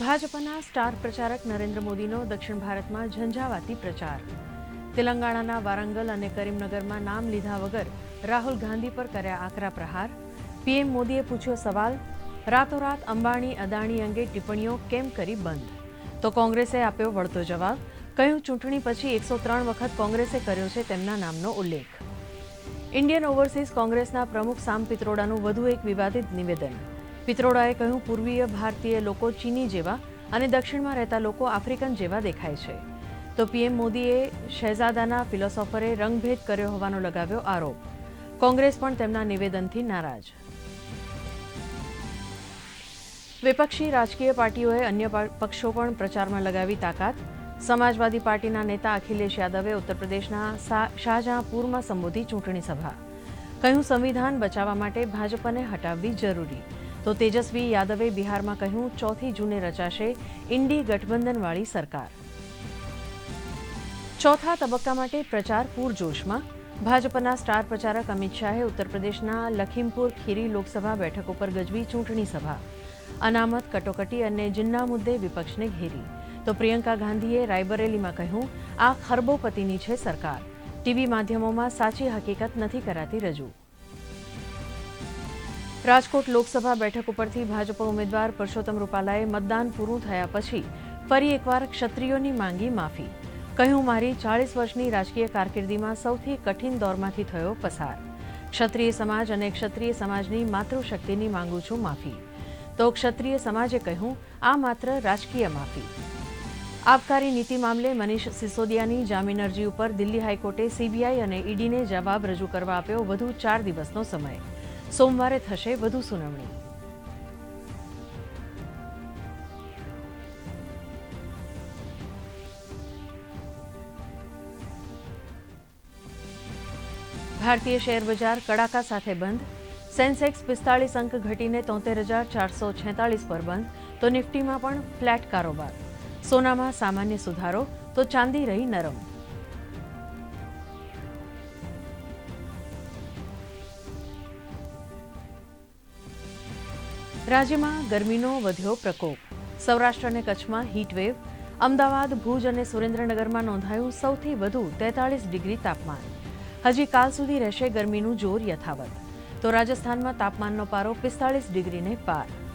ભાજપના સ્ટાર પ્રચારક નરેન્દ્ર મોદીનો દક્ષિણ ભારતમાં ઝંઝાવાતી પ્રચાર. તેલંગાણાના વારંગલ અને કરીમનગરમાં નામ લીધા વગર રાહુલ ગાંધી પર કર્યા આકરા પ્રહાર. પીએમ મોદીએ પૂછ્યો સવાલ, રાતોરાત અંબાણી, અદાણી અંગે ટિપ્પણીઓ કેમ કરી બંધ? તો કોંગ્રેસે આપ્યો વળતો જવાબ કહ્યું ચૂંટણી પછી એકસો ત્રણ વખત કોંગ્રેસે કર્યો છે તેમના નામનો ઉલ્લેખ. ઇન્ડિયન ઓવરસીઝ કોંગ્રેસના પ્રમુખ સામ પિત્રોડાનું વધુ એક વિવાદિત નિવેદન. પિત્રોડાએ કહ્યું, પૂર્વીય ભારતીય લોકો ચીની જેવા અને દક્ષિણમાં રહેતા લોકો આફ્રિકન જેવા દેખાય છે. તો પીએમ મોદીએ શહેજાદાના ફિલોસોફરે રંગભેદ કર્યો હોવાનો લગાવ્યો આરોપ. કોંગ્રેસ પણ તેમના નિવેદનથી નારાજ. વિપક્ષી રાજકીય પાર્ટીઓએ અન્ય પક્ષો પણ પ્રચારમાં લગાવી તાકાત. સમાજવાદી પાર્ટીના નેતા અખિલેશ યાદવે ઉત્તર પ્રદેશના શાહજહાંપુરમાં સંબોધી ચૂંટણી સભા. કહ્યું, સંવિધાન બચાવવા માટે ભાજપને હટાવવી જરૂરી. તો તેજસ્વી યાદવે બિહારમાં કહ્યું, ચોથી જૂને રચાશે ઇન્ડી ગઠબંધનવાળી સરકાર. ચોથા તબક્કા માટે પ્રચાર પૂરજોશમાં. ભાજપના સ્ટાર પ્રચારક અમિત શાહે ઉત્તર પ્રદેશના લખીમપુર ખીરી લોકસભા બેઠક ઉપર ગજવી ચૂંટણી સભા. અનામત, કટોકટી અને જિન્ના મુદ્દે વિપક્ષને ઘેરી. તો પ્રિયંકા ગાંધીએ રાયબરેલીમાં કહ્યું, આ ખરબોપતિની છે સરકાર. ટીવી માધ્યમોમાં સાચી હકીકત નથી કરાતી રજૂ. રાજકોટ લોકસભા બેઠક ઉપરથી ભાજપ ઉમેદવાર પરસોત્તમ રૂપાલાએ મતદાન પૂરું થયા પછી ફરી એકવાર ક્ષત્રિયોની માંગી માફી. કહ્યું મારી ચાળીસ વર્ષની રાજકીય કારકિર્દીમાં સૌથી કઠિન દોરમાંથી થયો પસાર. ક્ષત્રિય સમાજ અને ક્ષત્રિય સમાજની માતૃશક્તિની માંગુ છું માફી. તો ક્ષત્રિય સમાજે કહ્યું, આ માત્ર રાજકીય માફી. આબકારી નીતિ મામલે મનીષ સિસોદિયાની જામીન અરજી ઉપર દિલ્હી હાઈકોર્ટે સીબીઆઈ અને ઈડીને જવાબ રજૂ કરવા આપ્યો વધુ ચાર દિવસનો સમય. સોમવારે થશે વધુ સુનાવણી. ભારતીય શેર બજાર કડાકા સાથે બંધ. સેન્સેક્સ પિસ્તાળીસ અંક ઘટીને તોતેર હજાર ચારસો છેતાળીસ પર બંધ. તો નિફ્ટીમાં પણ ફ્લેટ કારોબાર. સોનામાં સામાન્ય સુધારો, તો ચાંદી રહી નરમ. રાજ્યમાં ગરમીનો વધ્યો પ્રકોપ. સૌરાષ્ટ્ર અને કચ્છમાં હીટવેવ અમદાવાદ, ભુજ અને સુરેન્દ્રનગરમાં નોંધાયું સૌથી વધુ તેતાળીસ ડિગ્રી તાપમાન. હજી કાલ સુધી રહેશે ગરમીનું જોર યથાવત. તો રાજસ્થાનમાં તાપમાનનો પારો પિસ્તાળીસ ડિગ્રીને પાર.